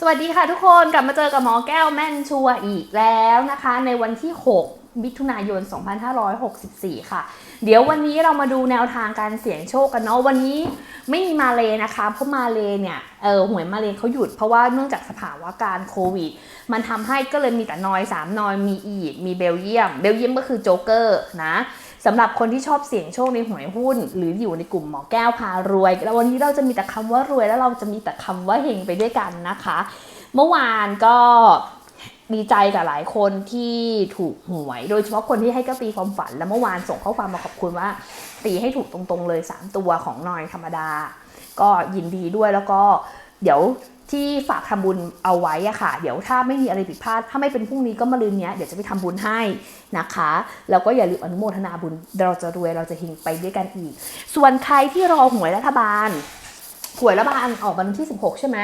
สวัสดีค่ะทุกคนกลับมาเจอกับหมอแก้วแม่นชัวอีกแล้วนะคะ ในวันที่ 6 มิถุนายน 2564 ค่ะ เดี๋ยววันนี้เรามาดูแนวทางการเสี่ยงโชคกันเนาะ วันนี้ไม่มีมาเลนะคะ เพราะมาเลเนี่ยเออหวยมาเลเขาหยุดเพราะว่าเนื่องจากสภาวะการโควิด มันทำให้ก็เลยมีแต่นอย 3 นอย มีอีมีเบลเยียม เบลเยียมก็คือโจ๊กเกอร์นะสำหรับคนที่ชอบเสี่ยงโชคในหวยหุ้น หรืออยู่ในกลุ่มหมอแก้วพารวย แล้ววันนี้เราจะมีแต่คำว่ารวยแล้วเราจะมีแต่คำว่าเฮงไปด้วยกันนะคะ เมื่อวานก็ ดีใจกับหลายคนที่ถูกหวย โดยเฉพาะคนที่ให้ก็ตีความฝัน แล้วเมื่อวานส่งข้อความมาขอบคุณว่า ตีให้ถูกตรงๆเลย 3 ตัวของนอยธรรมดา ก็ยินดีด้วยแล้วก็เดี๋ยวที่ฝากทำบุญเอาไว้อะค่ะ เดี๋ยวถ้าไม่มีอะไรผิดพลาด ถ้าไม่เป็นพรุ่งนี้ก็มาลืนเนี้ยเดี๋ยวจะไปทำบุญให้นะคะ แล้วก็อย่าลืมอนุโมทนาบุญ เราจะรวยเราจะเฮงไปด้วยกันอีก ส่วนใครที่รอหวยรัฐบาลหวยรัฐบาลออกวันที่ 16 ใช่ไหม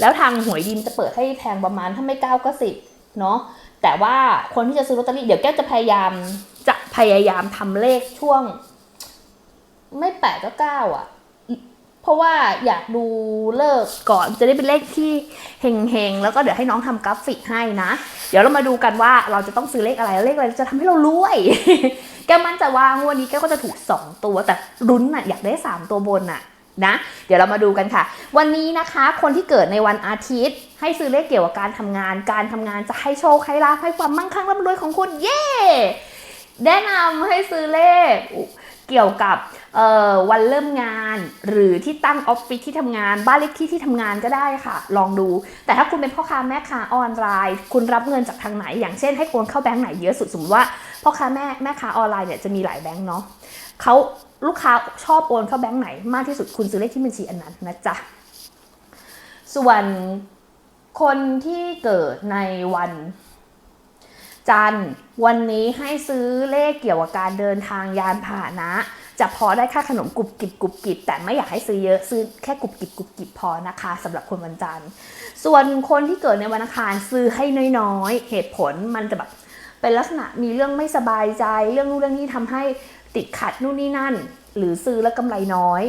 แล้วทางหวยดินจะเปิดให้แพงประมาณถ้าไม่เก้าก็สิบเนาะแต่ว่าคนที่จะซื้อลอตเตอรี่เดี๋ยวแก้วจะพยายามจะพยายามทำเลขช่วง ไม่แปดก็เก้าอะ เพราะว่าอยากดูเลิกก่อนจะได้เป็นเลขที่เฮงๆแล้วก็เดี๋ยวให้น้องทำกราฟิกให้นะ เดี๋ยวเรามาดูกันว่าเราจะต้องซื้อเลขอะไรเลขอะไรจะทำให้เรารวย แก้วมั่นใจว่างวดนี้แก้วก็จะถูก2ตัวแต่รุ้นน่ะอยากได้3ตัวบนน่ะ นะเดี๋ยวเรามาดูกันค่ะ วันนี้นะคะคนที่เกิดในวันอาทิตย์ ให้ซื้อเลขเกี่ยวกับการทำงาน การทำงานจะให้โชคให้ลาภให้ความมั่งคั่งร่ำรวยของคุณเย้แนะนำให้ซื้อเลขเกี่ยวกับวันเริ่มงาน หรือที่ตั้งออฟฟิศที่ทำงาน บ้านเลขที่ที่ทำงานก็ได้ค่ะ ลองดู แต่ถ้าคุณเป็นพ่อค้าแม่ค้าออนไลน์ คุณรับเงินจากทางไหน อย่างเช่นให้โอนเข้าแบงค์ไหนเยอะสุดสมมติว่าพ่อค้าแม่แม่ค้าออนไลน์เนี่ยจะมีหลายแบงค์เนาะเขา ลูกค้าชอบโอนเข้าแบงค์ไหนมากที่สุดคุณซื้อเลขที่บัญชีอันนั้นนะจ๊ะ ส่วนคนที่เกิดในวัน จันทร์วันนี้ให้ซื้อเลขเกี่ยวกับการเดินทางยานพาหนะ จะพอได้ค่าขนมกรุบกริบกรุบกริบแต่ไม่อยากให้ซื้อเยอะซื้อแค่กรุบกริบกรุบกริบพอนะคะสำหรับคนวันจันทร์ ส่วนคนที่เกิดในวันอังคารซื้อให้น้อยๆ เหตุผลมันจะแบบเป็นลักษณะมีเรื่องไม่สบายใจ เรื่องนู้นเรื่องนี้ทำให้ ติดขัดนู่นนี่นั่น หรือซื้อแล้วกำไรน้อย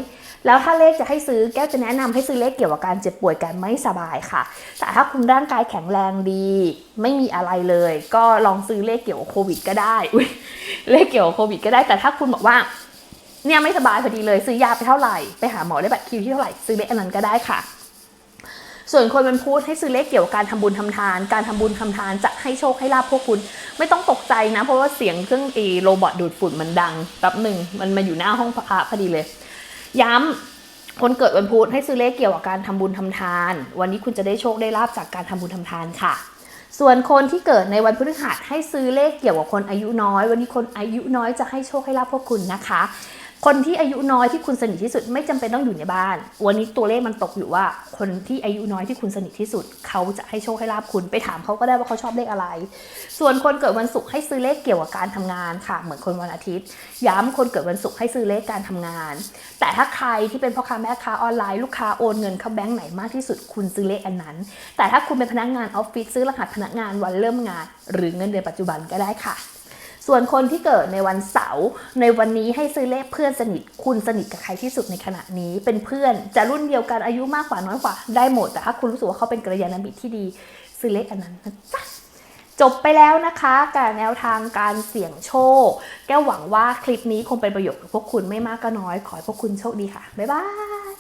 แล้วถ้าเลขจะให้ซื้อแก้วจะแนะนำให้ซื้อเลขเกี่ยวกับการเจ็บป่วยการไม่สบายค่ะ แต่ถ้าคุณร่างกายแข็งแรงดี ไม่มีอะไรเลย ก็ลองซื้อเลขเกี่ยวกับโควิด ก็ได้เลขเกี่ยวกับโควิด ก็ได้แต่ถ้าคุณบอกว่าเนี่ยไม่สบายพอดีเลยซื้อยาไปเท่าไหร่ไปหาหมอได้บัตรคิวที่เท่าไหร่ซื้อเลขอันนั้นก็ได้ค่ะ ส่วนคนเป็นพูดให้ซื้อเลขเกี่ยวกับการทำบุญทำทาน การทำบุญทำทานจะให้โชคให้ลาภพวกคุณ ไม่ต้องตกใจนะ เพราะว่าเสียงเครื่องเอโรบอทดูดฝุ่นมันดังแป๊บหนึ่งมันมาอยู่หน้าห้องพระพอดีเลย ย้ำคนเกิดวันพุธให้ซื้อเลขเกี่ยวกับการทำบุญทำทาน วันนี้คุณจะได้โชคได้ลาบจากการทำบุญทำทานค่ะ ส่วนคนที่เกิดในวันพฤหัสให้ซื้อเลขเกี่ยวกับคนอายุน้อย วันนี้คนอายุน้อยจะให้โชคให้ลาภพวกคุณนะคะ คนที่อายุน้อยที่คุณสนิทที่สุด ไม่จำเป็นต้องอยู่ในบ้าน วันนี้ตัวเลขมันตกอยู่ว่า คนที่อายุน้อยที่คุณสนิทที่สุด เขาจะให้โชคให้ลาบคุณไปถามเขาก็ได้ว่าเขาชอบเลขอะไร ส่วนคนเกิดวันศุกร์ให้ซื้อเลขเกี่ยวกับการทำงานค่ะ เหมือนคนวันอาทิตย์ ย้ำคนเกิดวันศุกร์ให้ซื้อเลขการทำงาน แต่ถ้าใครที่เป็นพ่อค้าแม่ค้าออนไลน์ลูกค้าโอนเงินเข้าแบงค์ไหนมากที่สุดคุณซื้อเลขอันนั้น แต่ถ้าคุณเป็นพนักงานออฟฟิศซื้อรหัสพนักงานวันเริ่มงาน หรือเงินเดือนปัจจุบันก็ได้ค่ะ ส่วนคนที่เกิดในวันเสาร์ในวันนี้ให้ซื้อเลขเพื่อนสนิท คุณสนิทกับใครที่สุดในขณะนี้ เป็นเพื่อนจะรุ่นเดียวกันอายุมากกว่าน้อยกว่าได้หมด แต่ถ้าคุณรู้สึกว่าเขาเป็นกัลยาณมิตรที่ดี ซื้อเลขอันนั้นนะจ๊ะจบไปแล้วนะคะกับแนวทางการเสี่ยงโชค แก้วหวังว่าคลิปนี้คงเป็นประโยชน์กับพวกคุณไม่มากก็น้อย ขอให้พวกคุณโชคดีค่ะ บ๊ายบาย